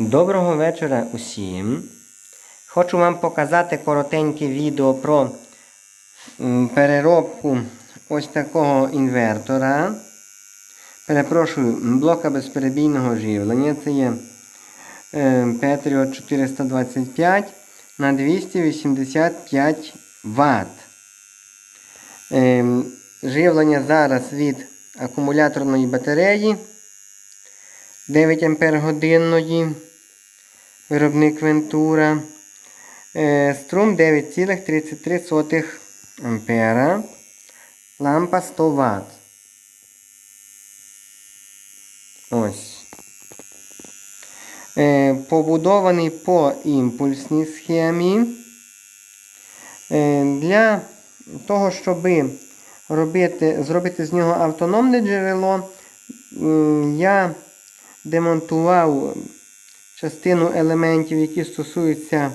Доброго вечора усім. Хочу вам показати коротеньке відео про переробку ось такого інвертора. Перепрошую, блока безперебійного живлення. Це є е, Patriot 425 на 285 Вт. Ем, Живлення зараз від акумуляторної батареї 9 Ампер годинної. Виробник Вентура. Е, Струм 9,33 ампера. Лампа 100 Вт. Ось. Е, Побудований по імпульсній схемі. Е, Для того, щоб робити, зробити з нього автономне джерело, я демонтував частину елементів, які стосуються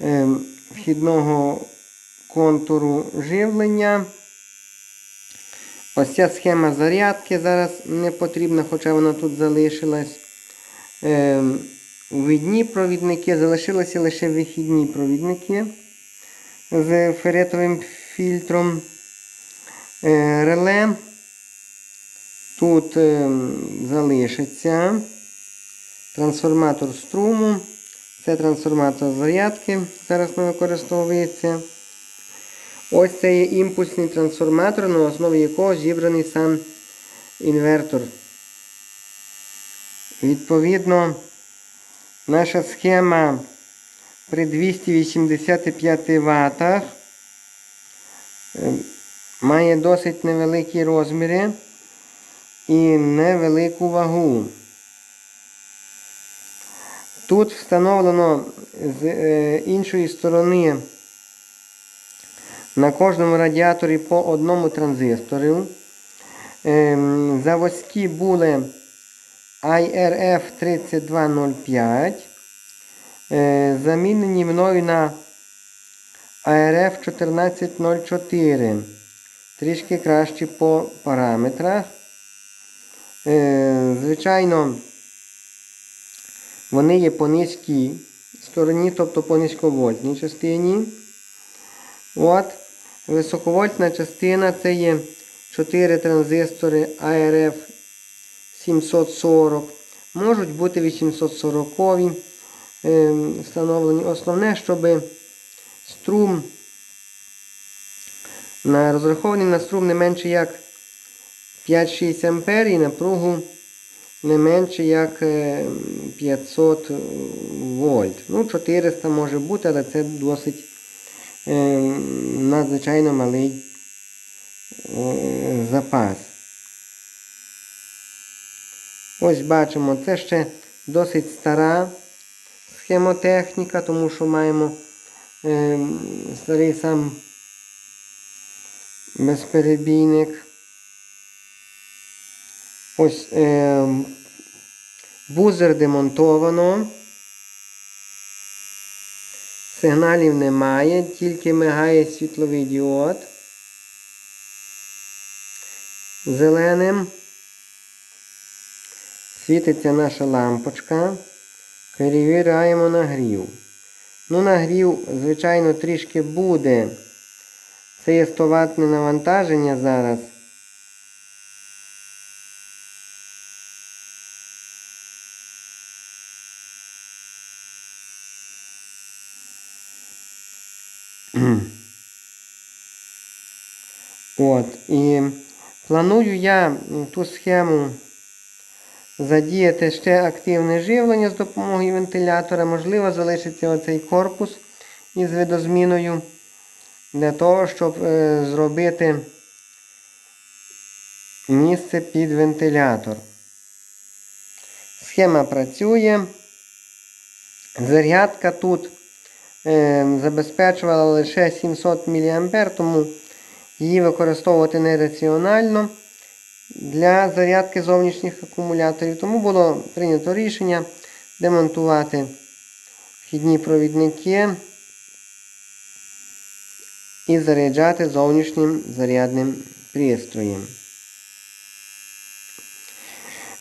е, вхідного контуру живлення. Ось ця схема зарядки зараз не потрібна, хоча вона тут залишилась. Е, Видні провідники, залишилися лише вихідні провідники з феретовим фільтром. Е, Реле тут е, залишиться трансформатор струму. Це трансформатор зарядки, зараз не використовується. Ось це є імпульсний трансформатор, на основі якого зібраний сам інвертор. Відповідно, наша схема при 285 Вт е, має досить невеликі розміри і невелику вагу. Тут встановлено з е, іншої сторони на кожному радіаторі по одному транзистору. Ем, Заводські були IRF 3205, е, замінені мною на ARF 1404. Трішки кращі по параметрах. Е, Звичайно, вони є по низькій стороні, тобто по низьковольтній частині. От, Високовольтна частина це є 4 транзистори ARF 740. Можуть бути 840 е, встановлені. Основне, щоб струм розрахований на струм не менше як 5-6 ампер і напругу не менше як е, 500 вольт. Ну, 400 може бути, але це досить е, надзвичайно малий е, запас. Ось бачимо, це ще досить стара схемотехніка, тому що маємо е, старий сам безперебійник. Ось е, бузер демонтовано. Сигналів немає, тільки мигає світловий діод. Зеленим. Світиться наша лампочка. Перевіряємо нагрів. Ну, нагрів, звичайно, трішки буде. Це є 100 ватне навантаження зараз. От, і планую я ту схему задіяти ще активне живлення з допомогою вентилятора. Можливо, залишиться оцей корпус із видозміною для того, щоб е, зробити місце під вентилятор. Схема працює. Зарядка тут забезпечувала лише 700 мА, тому її використовувати нераціонально для зарядки зовнішніх акумуляторів. Тому було прийнято рішення демонтувати вхідні провідники і заряджати зовнішнім зарядним пристроєм.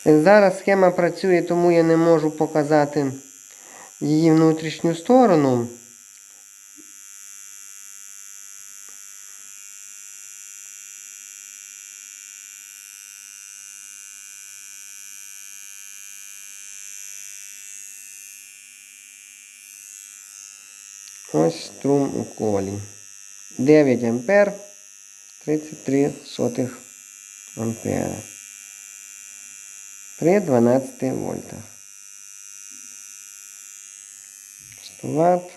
Зараз схема працює, тому я не можу показати її внутрішню сторону. Ось струм у колі. 9 ампер 33 сотих ампера. При 12 вольтах. 100 Вт.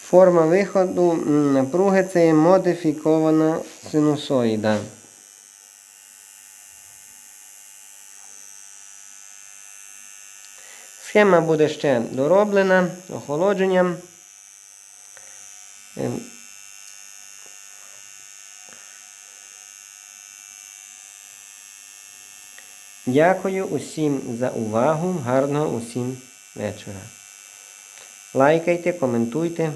Форма виходу напруги це є модифікована синусоїда. Схема буде ще дороблена охолодженням. Ем, Дякую усім за увагу. Гарного усім вечора. Лайкайте, коментуйте.